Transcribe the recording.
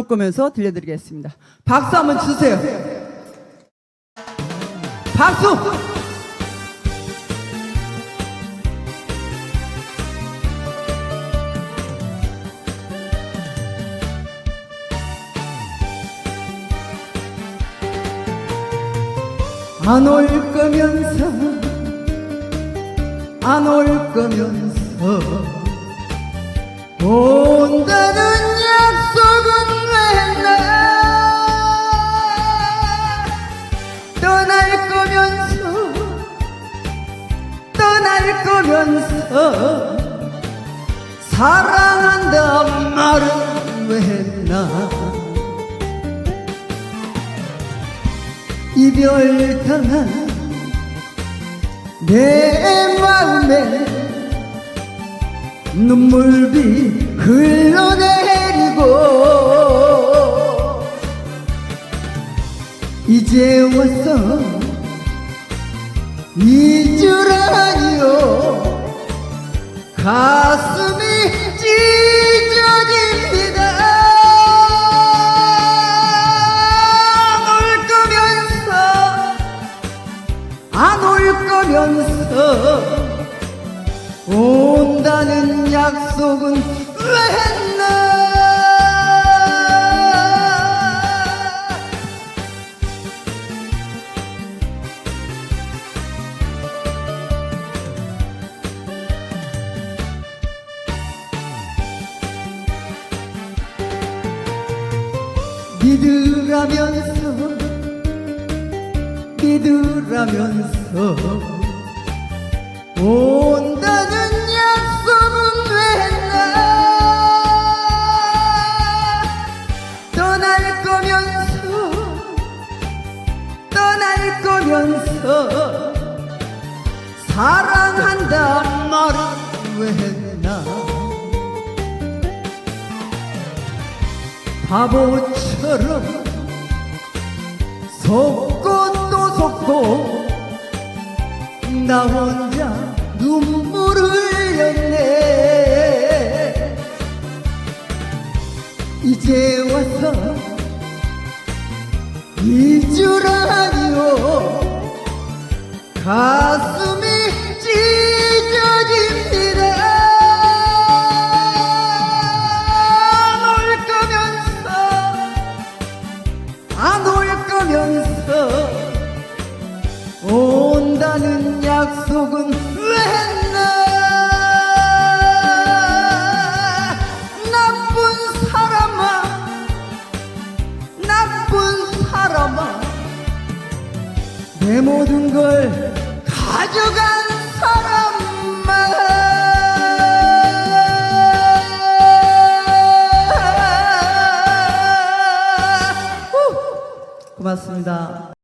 들어올 거면서 들려드리겠습니다. 박수 한번 주세요. 박수! 안 올 거면서 안 올 거면서 온다는 떠날 거면서. 사랑한다 말은 왜 했나? 이별 당한 내 마음에 눈물비 흘러내리고 이제 와서 잊으라니 안 올 거면서 온다는 약속은 왜 했나? 믿으라면서 믿으라면서 온다는 약속은 왜 했나? 떠날 거면서 떠날 거면서 사랑한다 말은 왜 했나? 바보처럼 또 나 혼자 눈물을 흘렸네. 이제 와서 잊으라니요 가슴이 찢어집니다. 안 올 거면서 안 올 거면서 온다는 약속은 왜 했나 나쁜 사람아 나쁜 사람아 내 모든 걸 가져간 사람아 후! 고맙습니다.